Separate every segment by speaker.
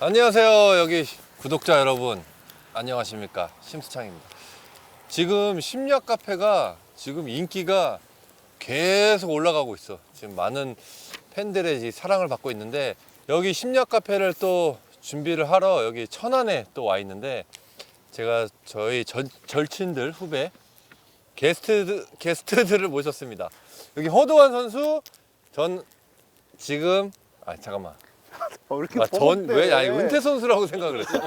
Speaker 1: 안녕하세요. 여기 구독자 여러분. 안녕하십니까. 심수창입니다. 지금 심리학 카페가 지금 인기가 계속 올라가고 있어. 지금 많은 팬들의 이 사랑을 받고 있는데 여기 심리학 카페를 또 준비를 하러 여기 천안에 또 와 있는데 제가 저희 절, 절친들 후배 게스트 게스트들을 모셨습니다. 여기 허도환 선수 전 지금 아 잠깐만
Speaker 2: 어, 이렇게
Speaker 1: 아, 전 왜 아니 은퇴 선수라고 생각을 했어.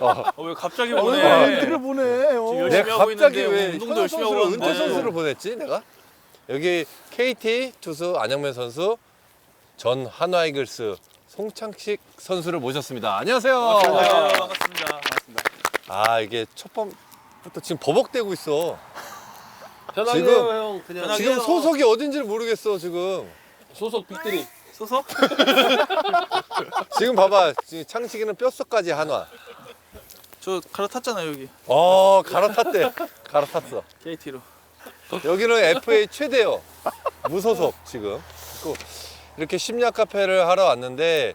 Speaker 1: 어.
Speaker 3: 어, 왜 갑자기
Speaker 2: 아, 왜
Speaker 3: 보내?
Speaker 2: 은퇴를 보내? 어.
Speaker 3: 열심히
Speaker 1: 내가
Speaker 3: 하고
Speaker 1: 갑자기
Speaker 3: 있는데
Speaker 1: 왜
Speaker 3: 운동도
Speaker 1: 현역
Speaker 3: 열심히 하고
Speaker 1: 선수를 은퇴. 선수를 보냈지 내가? 여기 KT 투수 안영면 선수, 전 한화이글스 송창식 선수를 모셨습니다. 안녕하세요.
Speaker 3: 아, 반갑습니다. 반갑습니다.
Speaker 1: 아 이게 첫 번부터 지금 버벅대고 있어.
Speaker 4: 편하게
Speaker 1: 지금-
Speaker 4: 해요 형 그냥
Speaker 3: 편하게
Speaker 1: 지금
Speaker 3: 해요.
Speaker 1: 소속이 어딘지를 모르겠어 지금.
Speaker 4: 소속 빅들이
Speaker 3: 소속?
Speaker 1: 지금 봐봐 지금 창식이는 뼛속까지 한화.
Speaker 3: 저 갈아탔잖아요 여기
Speaker 1: 어 갈아탔대. 갈아탔어.
Speaker 3: KT로.
Speaker 1: 여기는 FA 최대요. 무소속 지금. 그리고 이렇게 심리학 카페를 하러 왔는데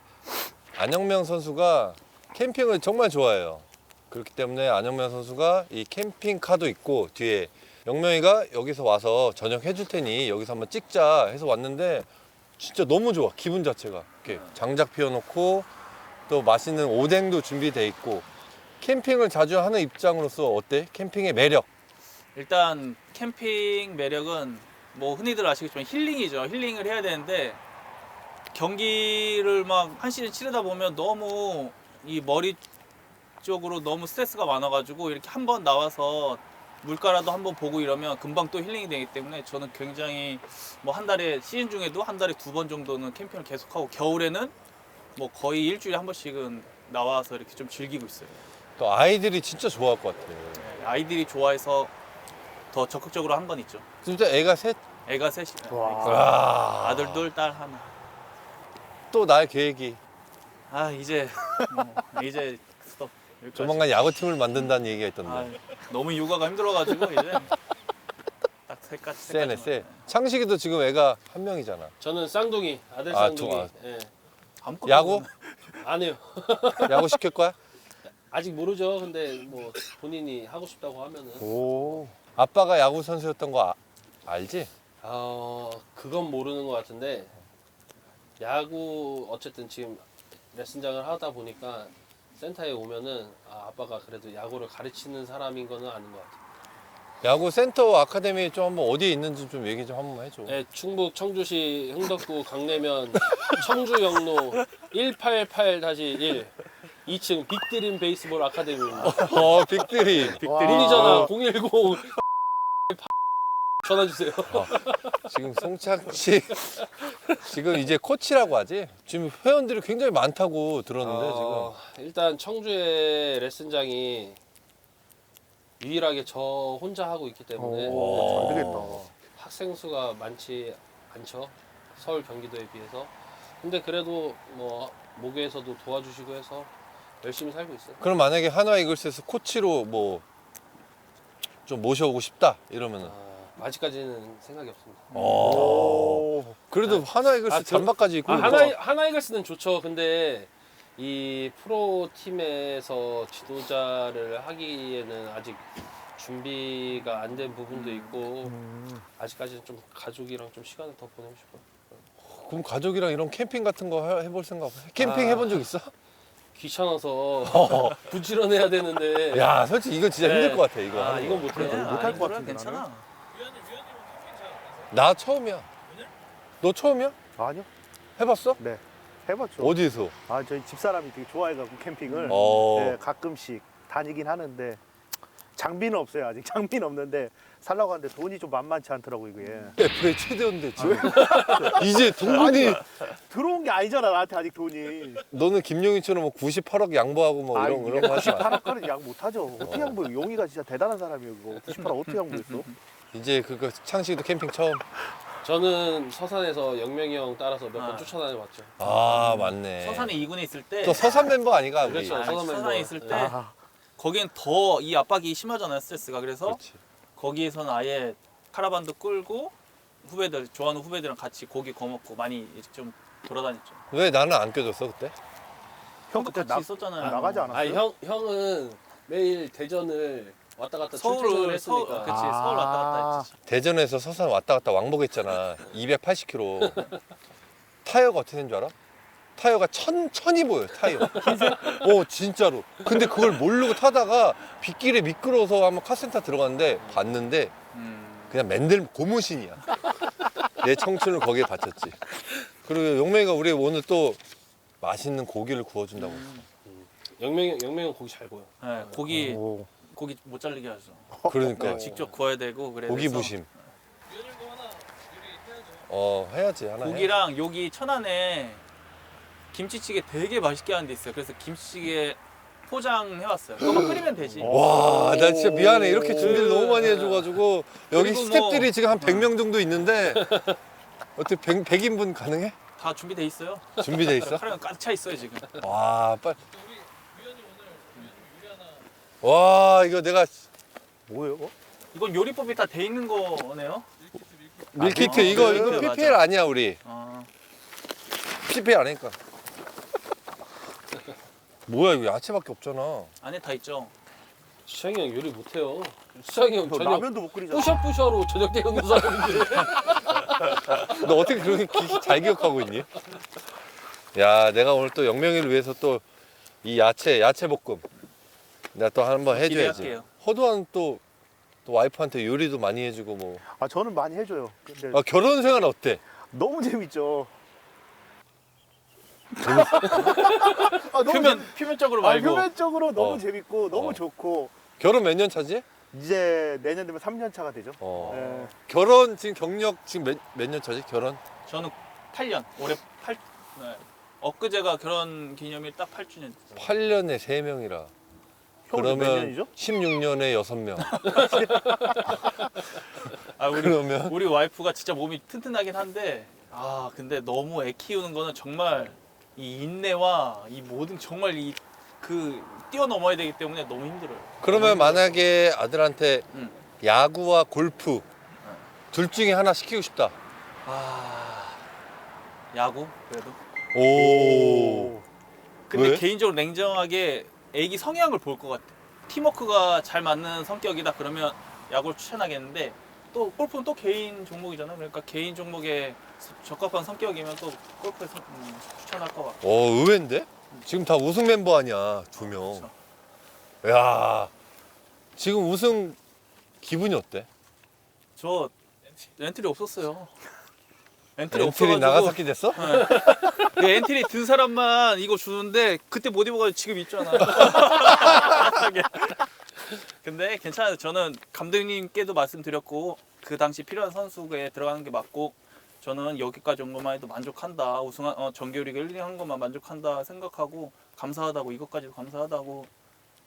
Speaker 1: 안영명 선수가 캠핑을 정말 좋아해요. 그렇기 때문에 안영명 선수가 이 캠핑카도 있고 뒤에 영명이가 여기서 와서 저녁 해줄 테니 여기서 한번 찍자 해서 왔는데 진짜 너무 좋아 기분 자체가 이렇게 장작 피워놓고 또 맛있는 오뎅도 준비돼 있고 캠핑을 자주 하는 입장으로서 어때? 캠핑의 매력
Speaker 3: 일단 캠핑 매력은 뭐 흔히들 아시겠지만 힐링이죠. 힐링을 해야 되는데 경기를 막 한 시즌 치르다 보면 너무 이 머리 쪽으로 너무 스트레스가 많아가지고 이렇게 한 번 나와서 물가라도 한번 보고 이러면 금방 또 힐링이 되기 때문에 저는 굉장히 뭐 한 달에 시즌 중에도 한 달에 두 번 정도는 캠핑을 계속하고 겨울에는 뭐 거의 일주일에 한 번씩은 나와서 이렇게 좀 즐기고 있어요.
Speaker 1: 또 아이들이 진짜 좋아할 것 같아.
Speaker 3: 네, 아이들이 좋아해서 더 적극적으로 한 건 있죠.
Speaker 1: 진짜 애가 셋?
Speaker 3: 애가 셋이
Speaker 2: 와.
Speaker 1: 와.
Speaker 3: 아들 둘, 딸 하나.
Speaker 1: 또 나의 계획이
Speaker 3: 아 이제 뭐, 이제.
Speaker 1: 조만간 야구팀을 만든다는 얘기가 있던데.
Speaker 3: 아, 너무 육아가 힘들어가지고 이제 딱 세까지.
Speaker 1: 세네 세. 창식이도 지금 애가 한 명이잖아.
Speaker 4: 저는 쌍둥이 아들
Speaker 1: 아,
Speaker 4: 쌍둥이
Speaker 1: 두- 아.
Speaker 4: 예.
Speaker 1: 야구?
Speaker 4: 안 해요
Speaker 1: 야구 시킬 거야?
Speaker 4: 아직 모르죠 근데 뭐 본인이 하고 싶다고 하면은
Speaker 1: 오. 아빠가 야구 선수였던 거 아- 알지?
Speaker 4: 어 그건 모르는 것 같은데 야구 어쨌든 지금 레슨장을 하다 보니까 센터에 오면은 아, 아빠가 그래도 야구를 가르치는 사람인 거는 아는 것 같아요.
Speaker 1: 야구 센터 아카데미 좀 한번 어디에 있는지 좀 얘기 좀 한번 해줘.
Speaker 4: 예, 충북 청주시 흥덕구 강내면 청주 영로 188-1 2층 빅드림 베이스볼 아카데미입니다.
Speaker 1: 어 빅들이.
Speaker 4: 문의 전화 010 전화 주세요.
Speaker 1: 지금 송창식 지금 이제 코치라고 하지? 지금 회원들이 굉장히 많다고 들었는데
Speaker 4: 어, 일단 청주의 레슨장이 유일하게 저 혼자 하고 있기 때문에
Speaker 1: 오.
Speaker 2: 잘 되겠다.
Speaker 4: 학생 수가 많지 않죠. 서울 경기도에 비해서. 근데 그래도 뭐 모교에서도 도와주시고 해서 열심히 살고 있어요.
Speaker 1: 지금. 그럼 만약에 한화 이글스에서 코치로 뭐 좀 모셔오고 싶다 이러면은.
Speaker 4: 아, 아직까지는 생각이 없습니다.
Speaker 1: 어. 그래도 하나 이글스
Speaker 4: 아, 저-
Speaker 1: 잠바까지 입고
Speaker 4: 아,
Speaker 1: 있고.
Speaker 4: 하나 하나 이글스는 좋죠. 근데 이 프로 팀에서 지도자를 하기에는 아직 준비가 안 된 부분도 있고
Speaker 2: 음.
Speaker 4: 아직까지는 좀 가족이랑 좀 시간을 더 보내고 싶어요.
Speaker 1: 그럼 가족이랑 이런 캠핑 같은 거 해- 해볼 생각 없어? 캠핑
Speaker 4: 아.
Speaker 1: 해본 적 있어?
Speaker 4: 귀찮아서 부지런해야 되는데
Speaker 1: 야 솔직히 이거 진짜
Speaker 4: 네.
Speaker 1: 힘들 것 같아 이거
Speaker 4: 아
Speaker 1: 하는
Speaker 4: 이건. 못해요.
Speaker 2: 그래? 못할 것 같은데,
Speaker 3: 괜찮아.
Speaker 1: 나 처음이야 너 처음이야?
Speaker 2: 아니요.
Speaker 1: 해봤어?
Speaker 2: 네. 해봤죠.
Speaker 1: 어디서?
Speaker 2: 아 저희 집사람이 되게 좋아해갖고 캠핑을
Speaker 1: 어.
Speaker 2: 네, 가끔씩 다니긴 하는데 장비는 없어요 아직 장비는 없는데 살라고 하는데 돈이 좀 만만치 않더라고 이게
Speaker 1: FA 최대인데 지금 이제 동문이
Speaker 2: 들어온 게 아니잖아 나한테 아직 돈이
Speaker 1: 너는 김용희처럼 뭐 98억 양보하고 뭐 이런 이런 거 하지 마
Speaker 2: 98억까지 양 못하죠 어떻게 양보해 용이가 진짜 대단한 사람이에요 그거 98억 어떻게 양보했어
Speaker 1: 이제 그거 창식이도 캠핑 처음
Speaker 4: 저는 서산에서 영명이 형 따라서 몇 번
Speaker 3: 아.
Speaker 4: 쫓아다녀봤죠.
Speaker 1: 아 맞네
Speaker 3: 서산에 2군에 있을 때
Speaker 1: 또 서산 멤버 아니가 우리
Speaker 4: 그렇죠. 서산
Speaker 3: 서산에
Speaker 4: 멤버.
Speaker 3: 있을 때
Speaker 2: 아,
Speaker 3: 거긴 더 이 압박이 심하잖아요 스트레스가 그래서
Speaker 1: 그렇지.
Speaker 3: 거기에서는 아예 카라반도 끌고 후배들 좋아하는 후배들이랑 같이 고기 구워 먹고 많이 좀 돌아다녔죠.
Speaker 1: 왜 나는 안 껴줬어 그때?
Speaker 3: 형
Speaker 2: 그때
Speaker 3: 같이
Speaker 2: 나-
Speaker 3: 있었잖아요.
Speaker 2: 나가지 않았어요?
Speaker 4: 아니 형 형은 매일 대전을 왔다 갔다 출퇴근을
Speaker 3: 서울을 서울
Speaker 4: 했으니까
Speaker 3: 그치 서울 왔다 갔다 했지.
Speaker 1: 대전에서 서산 왔다 갔다 왕복했잖아. 280km. 타이어가 어떻게 된 줄 알아? 타이어가 천, 천이 보여, 타이어. 어, 진짜로. 근데 그걸 모르고 타다가 빗길에 미끄러워서 한번 카센터 들어갔는데 봤는데
Speaker 3: 음.
Speaker 1: 그냥 맨들 고무신이야. 내 청춘을 거기에 바쳤지. 그리고 용맹이가 우리 오늘 또 맛있는 고기를 구워준다고.
Speaker 4: 영명 영명은 고기 잘 구워.
Speaker 3: 네, 고기
Speaker 2: 오.
Speaker 3: 고기 못 잘리게 하죠.
Speaker 1: 그러니까
Speaker 3: 네, 직접 구워야 되고 그래서
Speaker 1: 고기 부심. 어, 해야지. 하나 해.
Speaker 3: 고기랑 여기 천안에 김치찌개 되게 맛있게 하는 데 있어요. 그래서 김치찌개 포장해 왔어요. 그거만 끓이면 되지.
Speaker 1: 와, 나 진짜 미안해. 이렇게 준비를
Speaker 3: 그-
Speaker 1: 너무 많이 해줘가지고 여기
Speaker 3: 그리고
Speaker 1: 스탭들이
Speaker 3: 뭐-
Speaker 1: 지금 한 100명 정도 있는데 어떻게 100, 100인분 가능해?
Speaker 3: 다 준비돼 있어요.
Speaker 1: 준비돼 있어?
Speaker 3: 카레가 가득 차 있어요 지금.
Speaker 1: 와, 빨리. 와, 이거 내가
Speaker 2: 뭐예요?
Speaker 3: 이건 요리법이 다 돼 있는 거네요.
Speaker 1: 밀키트
Speaker 3: 아,
Speaker 1: 이거
Speaker 3: 밀키트,
Speaker 1: 이거
Speaker 3: 맞아.
Speaker 1: PPL 아니야 우리
Speaker 3: 아,
Speaker 1: PPL 아니니까. 뭐야 이거 야채밖에 없잖아.
Speaker 3: 안에 다 있죠.
Speaker 4: 수창이 형 요리 못해요. 수창이
Speaker 2: 형저
Speaker 4: 저녁
Speaker 2: 라면도 못 끓이잖아.
Speaker 4: 뿌셔뿌셔로 저녁 때우는 사람인데.
Speaker 1: 너 어떻게 그렇게 기- 잘 기억하고 있니? 야, 내가 오늘 또 영명이를 위해서 또 이 야채 야채 볶음 내가 또 한번 해줘야지.
Speaker 3: 기대할게요.
Speaker 1: 허도한 또, 또 와이프한테 요리도 많이 해주고 뭐.
Speaker 2: 아 저는 많이 해줘요. 근데
Speaker 1: 아, 결혼 생활 어때?
Speaker 2: 너무 재밌죠. 아, 너무
Speaker 3: 표면 표면적으로
Speaker 2: 재... 아,
Speaker 3: 말고
Speaker 2: 표면적으로 너무
Speaker 1: 어.
Speaker 2: 재밌고 너무
Speaker 1: 어.
Speaker 2: 좋고
Speaker 1: 결혼 몇 년 차지?
Speaker 2: 이제 내년 되면 3년 차가 되죠.
Speaker 1: 어.
Speaker 2: 네.
Speaker 1: 결혼 지금 경력 지금 몇 몇 년 차지? 결혼?
Speaker 3: 저는 8년 올해 8 네. 엊그제가 결혼 기념일 딱 8주년.
Speaker 1: 8년에 3명이라. 그러면
Speaker 2: 년이죠?
Speaker 1: 16년에 6명.
Speaker 3: 아 우리
Speaker 1: 그러면
Speaker 3: 우리 와이프가 진짜 몸이 튼튼하긴 한데 아 근데 너무 애 키우는 거는 정말 이 인내와 이 모든 정말 이 그 뛰어넘어야 되기 때문에 너무 힘들어요.
Speaker 1: 그러면 만약에 아들한테
Speaker 3: 응.
Speaker 1: 야구와 골프 둘 중에 하나 시키고 싶다.
Speaker 3: 아 야구 그래도.
Speaker 1: 오.
Speaker 3: 근데
Speaker 1: 왜?
Speaker 3: 개인적으로 냉정하게 애기 성향을 볼 것 같아. 팀워크가 잘 맞는 성격이다 그러면 야구를 추천하겠는데 또 골프는 또 개인 종목이잖아요. 그러니까 개인 종목에 적합한 성격이면 또 골프에 선- 음, 추천할 것 같고.
Speaker 1: 어, 의외인데? 지금 다 우승 멤버 아니야, 두 명. 야 지금 우승 기분이 어때?
Speaker 3: 저 엔트리 없었어요. 엔트리
Speaker 1: 엔트리
Speaker 3: 없어가지고
Speaker 1: 나가사키 됐어?
Speaker 3: 그 엔트리 든 사람만 이거 주는데 그때 못 입어가지고 지금 있잖아. 근데 괜찮아요. 저는 감독님께도 말씀드렸고 그 당시 필요한 선수에 들어가는 게 맞고 저는 여기까지 온 것만 해도 만족한다. 우승 어, 정규리그 1, 2 한 것만 만족한다 생각하고 감사하다고 이것까지도 감사하다고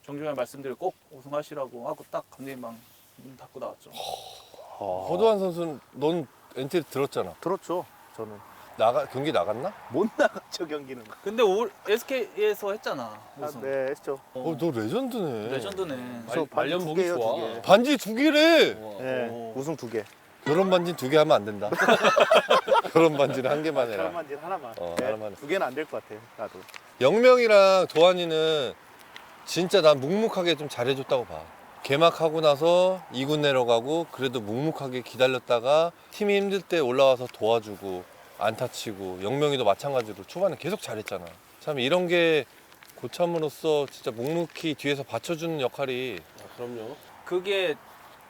Speaker 3: 정중하게 말씀드리고 꼭 우승하시라고 하고 딱 감독님 방 문 닫고 나왔죠.
Speaker 1: 허도한 선수는 넌 엔트리 들었잖아.
Speaker 2: 들었죠. 저는
Speaker 1: 나가 경기 나갔나?
Speaker 2: 못 나갔죠 경기는.
Speaker 3: 근데 올 SK에서 했잖아.
Speaker 2: 아,
Speaker 3: 우승.
Speaker 2: 네 했죠.
Speaker 1: 어, 너 레전드네.
Speaker 3: 레전드네.
Speaker 2: 저
Speaker 4: 말- 말년
Speaker 2: 두
Speaker 4: 보기
Speaker 2: 개예요,
Speaker 4: 좋아.
Speaker 2: 두 개.
Speaker 1: 반지 두 개래.
Speaker 4: 우와.
Speaker 2: 네,
Speaker 3: 오.
Speaker 2: 우승 두 개.
Speaker 1: 결혼 반지 두 개 하면 안 된다. 결혼 반지는 한 개만 해라.
Speaker 2: 하나만 하나만.
Speaker 1: 어,
Speaker 2: 네,
Speaker 1: 하나만.
Speaker 2: 두 개는 안 될 것 같아요. 나도.
Speaker 1: 영명이랑 도환이는 진짜 난 묵묵하게 좀 잘해줬다고 봐. 개막하고 나서 2군 내려가고 그래도 묵묵하게 기다렸다가 팀이 힘들 때 올라와서 도와주고 안타 치고 영명이도 마찬가지로 초반에 계속 잘했잖아. 참 이런 게 고참으로서 진짜 묵묵히 뒤에서 받쳐주는 역할이
Speaker 4: 아, 그럼요.
Speaker 3: 그게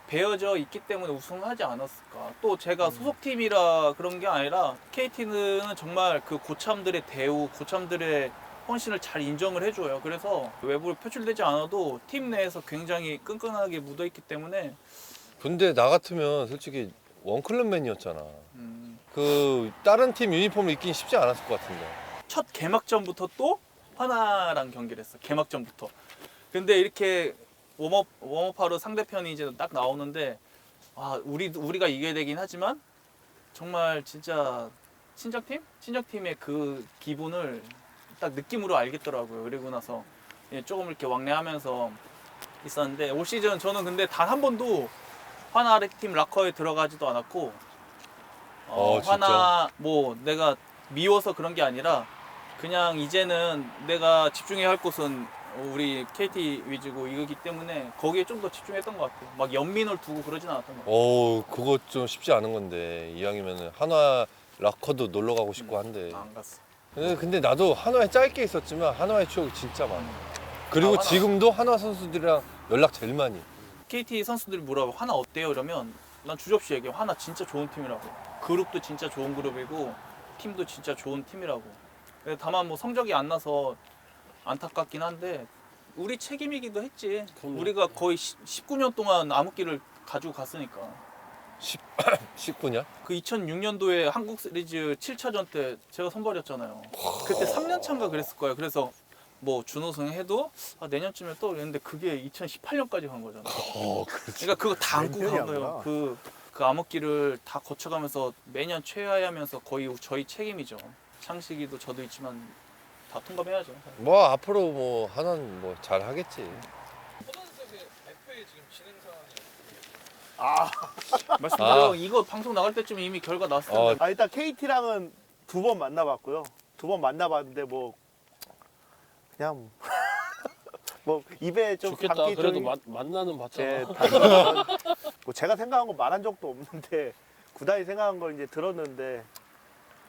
Speaker 3: 배어져 있기 때문에 우승하지 않았을까. 또 제가 소속팀이라 그런 게 아니라 KT는 정말 그 고참들의 대우, 고참들의 헌신을 잘 인정을 해줘요. 그래서 외부로 표출되지 않아도 팀 내에서 굉장히 끈끈하게 묻어있기 때문에
Speaker 1: 근데 나 같으면 솔직히 원클럽맨이었잖아.
Speaker 3: 음,
Speaker 1: 그 다른 팀 유니폼을 입긴 쉽지 않았을 것 같은데.
Speaker 3: 첫 개막전부터 또 하나랑 경기를 했어. 개막전부터. 근데 이렇게 웜업 웜업하러 상대편이 이제 딱 나오는데 아 우리 우리가 이겨야 되긴 하지만 정말 진짜 친정팀 친정팀의 그 기분을 딱 느낌으로 알겠더라고요. 그리고 나서 예, 조금 이렇게 왕래하면서 있었는데 올 시즌 저는 근데 단 한 번도 하나 아래 팀 락커에 들어가지도 않았고 어,
Speaker 1: 어, 진짜?
Speaker 3: 하나 뭐 내가 미워서 그런 게 아니라 그냥 이제는 내가 집중해야 할 곳은 우리 KT 위주고 이거기 때문에 거기에 좀 더 집중했던 것 같아요. 막 연민을 두고 그러진 않았던 것 같아요.
Speaker 1: 오 그거 좀 쉽지 않은 건데 이왕이면은 한화 라커도 놀러 가고 싶고 한데
Speaker 3: 안 갔어.
Speaker 1: 근데, 근데 나도 한화에 짧게 있었지만 한화의 추억이 진짜 많아 그리고
Speaker 3: 아.
Speaker 1: 지금도 한화 선수들이랑 연락 제일 많이
Speaker 3: KT 선수들이 물어봐 하나 어때요? 이러면 난 주접시 얘기해. 하나 진짜 좋은 팀이라고. 그룹도 진짜 좋은 그룹이고 팀도 진짜 좋은 팀이라고. 다만 뭐 성적이 안 나서 안타깝긴 한데 우리 책임이기도 했지. 우리가 거의 19년 동안 암흑기를 가지고 갔으니까.
Speaker 1: 19년?
Speaker 3: 그 2006년도에 한국 시리즈 7차전 때 제가 선발이었잖아요. 그때 3년 차인가 그랬을 거예요. 그래서 뭐 준우승 해도 아, 내년쯤에 또 그랬는데 그게 2018년까지 간 거잖아.
Speaker 1: 어 그렇지
Speaker 3: 그러니까 그거 다 안고 몇간 거예요. 그, 그 암흑기를 다 거쳐가면서 매년 최하하면서 거의 저희 책임이죠. 창식이도 저도 있지만 다 통감해야죠.
Speaker 1: 뭐 앞으로 뭐 한화는 뭐 잘 하겠지
Speaker 2: 아,
Speaker 3: 말씀드려
Speaker 1: 아.
Speaker 3: 이거 방송 나갈 때쯤 이미 결과 나왔을
Speaker 1: 어,
Speaker 3: 텐데
Speaker 2: 아 일단 KT랑은 두 번 만나봤고요. 두 번 만나봤는데 뭐 그냥 뭐 입에 좀
Speaker 4: 좋겠다.
Speaker 2: 담기
Speaker 4: 그래도
Speaker 2: 좀
Speaker 4: 마- 만나는
Speaker 2: 제
Speaker 4: 봤잖아.
Speaker 2: 단순한 뭐 제가 생각한 거 말한 적도 없는데 구단이 생각한 걸 이제 들었는데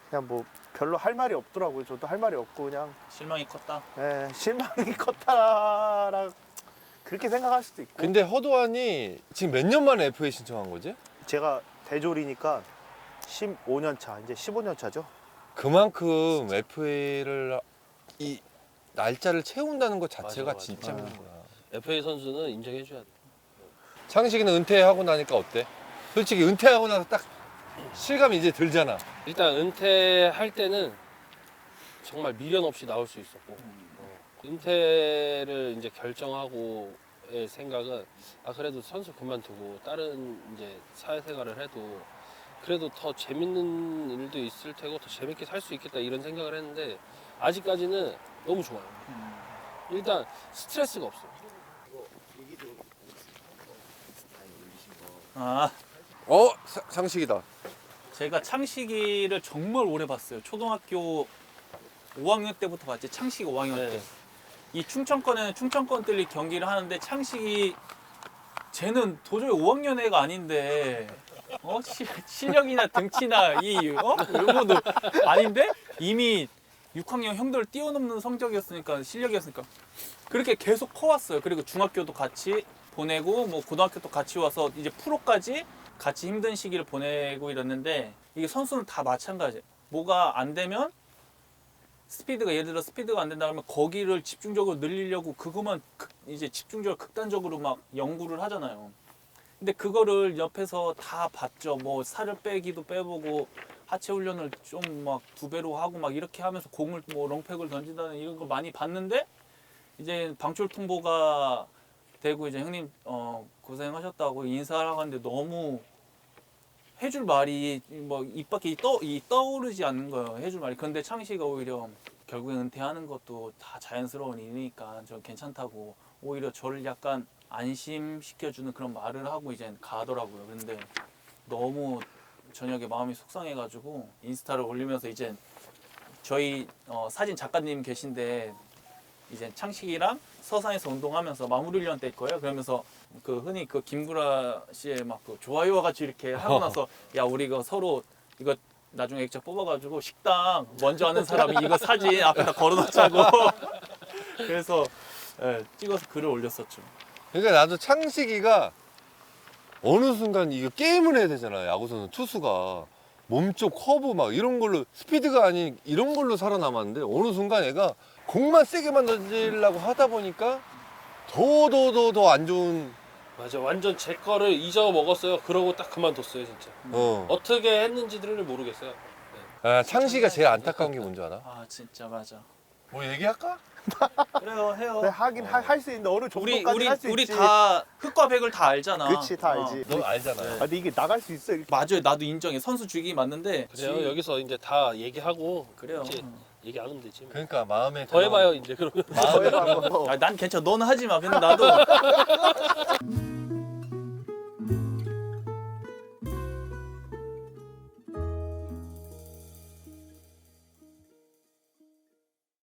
Speaker 2: 그냥 뭐 별로 할 말이 없더라고요. 저도 할 말이 없고 그냥
Speaker 3: 실망이 컸다.
Speaker 2: 예, 실망이 컸다라 그렇게 생각할 수도 있고
Speaker 1: 근데 허도환이 지금 몇 년 만에 FA 신청한 거지?
Speaker 2: 제가 대졸이니까 15년 차 이제 15년 차죠.
Speaker 1: 그만큼 FA를 이 날짜를 채운다는 것 자체가
Speaker 4: 맞아, 맞아.
Speaker 1: 진짜
Speaker 2: 아.
Speaker 1: 힘든 거야.
Speaker 4: FA 선수는 인정해줘야 돼.
Speaker 1: 창식이는 은퇴하고 나니까 어때? 솔직히 은퇴하고 나서 딱 실감이 이제 들잖아.
Speaker 4: 일단 은퇴할 때는 정말 미련 없이 나올 수 있었고 어, 은퇴를 이제 결정하고 의 생각은 아 그래도 선수 그만두고 다른 이제 사회생활을 해도 그래도 더 재밌는 일도 있을 테고 더 재밌게 살 수 있겠다 이런 생각을 했는데 아직까지는 너무 좋아요. 일단 스트레스가 없어요.
Speaker 3: 아
Speaker 1: 어? 사- 창식이다.
Speaker 3: 제가 창식이를 정말 오래 봤어요. 초등학교 5학년 때부터 봤지. 창식이 5학년 때.
Speaker 4: 네.
Speaker 3: 이 충청권에는 충청권들이 경기를 하는데 창식이 쟤는 도저히 5학년 애가 아닌데 어 시- 실력이나 등치나 이 어? 이런 것도 아닌데 이미 6학년 형들 뛰어넘는 성적이었으니까 실력이었으니까 그렇게 계속 커왔어요. 그리고 중학교도 같이 보내고 뭐 고등학교도 같이 와서 이제 프로까지 같이 힘든 시기를 보내고 이랬는데 이게 선수는 다 마찬가지. 뭐가 안 되면 스피드가 예를 들어 스피드가 안 된다 그러면 거기를 집중적으로 늘리려고 그것만 극- 이제 집중적으로 극단적으로 막 연구를 하잖아요. 근데 그거를 옆에서 다 봤죠. 뭐 살을 빼기도 빼보고 하체 훈련을 좀 막 두 배로 하고 막 이렇게 하면서 공을 뭐 롱팩을 던진다는 이런 걸 많이 봤는데 이제 방출 통보가 되고 이제 형님 어 고생하셨다고 인사를 하는데 너무 해줄 말이 뭐 입 밖에 떠, 이 떠오르지 않는 거예요. 해줄 말이. 근데 창식이가 오히려 결국에 은퇴하는 것도 다 자연스러운 일이니까 저 괜찮다고 오히려 저를 약간 안심시켜주는 그런 말을 하고 이제 가더라고요. 근데 너무 저녁에 마음이 속상해가지고 인스타를 올리면서 이제 저희 어, 사진 작가님 계신데 이제 창식이랑 서산에서 운동하면서 마무리 훈련 때 거예요. 그러면서 그 흔히 그 김구라 씨의 막 그 좋아요와 같이 이렇게 하고 나서 야 우리 이거 서로 이거 나중에 액자 뽑아가지고 식당 먼저 하는 사람이 이거 사진 앞에다 걸어놓자고 그래서 예, 찍어서 글을 올렸었죠.
Speaker 1: 그러니까 나도 창식이가 어느 순간 이거 게임을 해야 되잖아. 야구선수 투수가 몸쪽 커브 막 이런 걸로 스피드가 아닌 이런 걸로 살아남았는데 어느 순간 얘가 공만 세게만 던지려고 하다 보니까 더 더 더 더 안 좋은
Speaker 4: 맞아 완전 제 거를 잊어 먹었어요. 그러고 딱 그만뒀어요 진짜.
Speaker 1: 어.
Speaker 4: 어떻게 했는지들을 모르겠어요.
Speaker 1: 아, 창식이가 제일 안타까운 게 뭔지 알아?
Speaker 3: 아 진짜 맞아.
Speaker 1: 뭐 얘기할까?
Speaker 3: 그래요 해요.
Speaker 2: 네, 하긴 할 수 있는데 어느
Speaker 3: 우리
Speaker 2: 정도까지
Speaker 3: 우리
Speaker 2: 할 수
Speaker 3: 우리
Speaker 2: 있지.
Speaker 3: 다 흑과 백을 다 알잖아.
Speaker 2: 그치 다
Speaker 3: 어.
Speaker 2: 알지.
Speaker 1: 너 알잖아.
Speaker 2: 아, 근데 이게 나갈 수 있어. 이렇게.
Speaker 3: 맞아요. 나도 인정해. 선수 주기 맞는데.
Speaker 4: 그래요
Speaker 3: 지-
Speaker 4: 여기서 이제 다 얘기하고
Speaker 3: 그래요.
Speaker 4: 이제 얘기 안 하면 되지. 뭐.
Speaker 1: 그러니까 마음에
Speaker 4: 더 해봐요 이제 그러면.
Speaker 2: 더 해봐, 뭐.
Speaker 3: 아, 난 괜찮아. 너는 하지 마. 근데 나도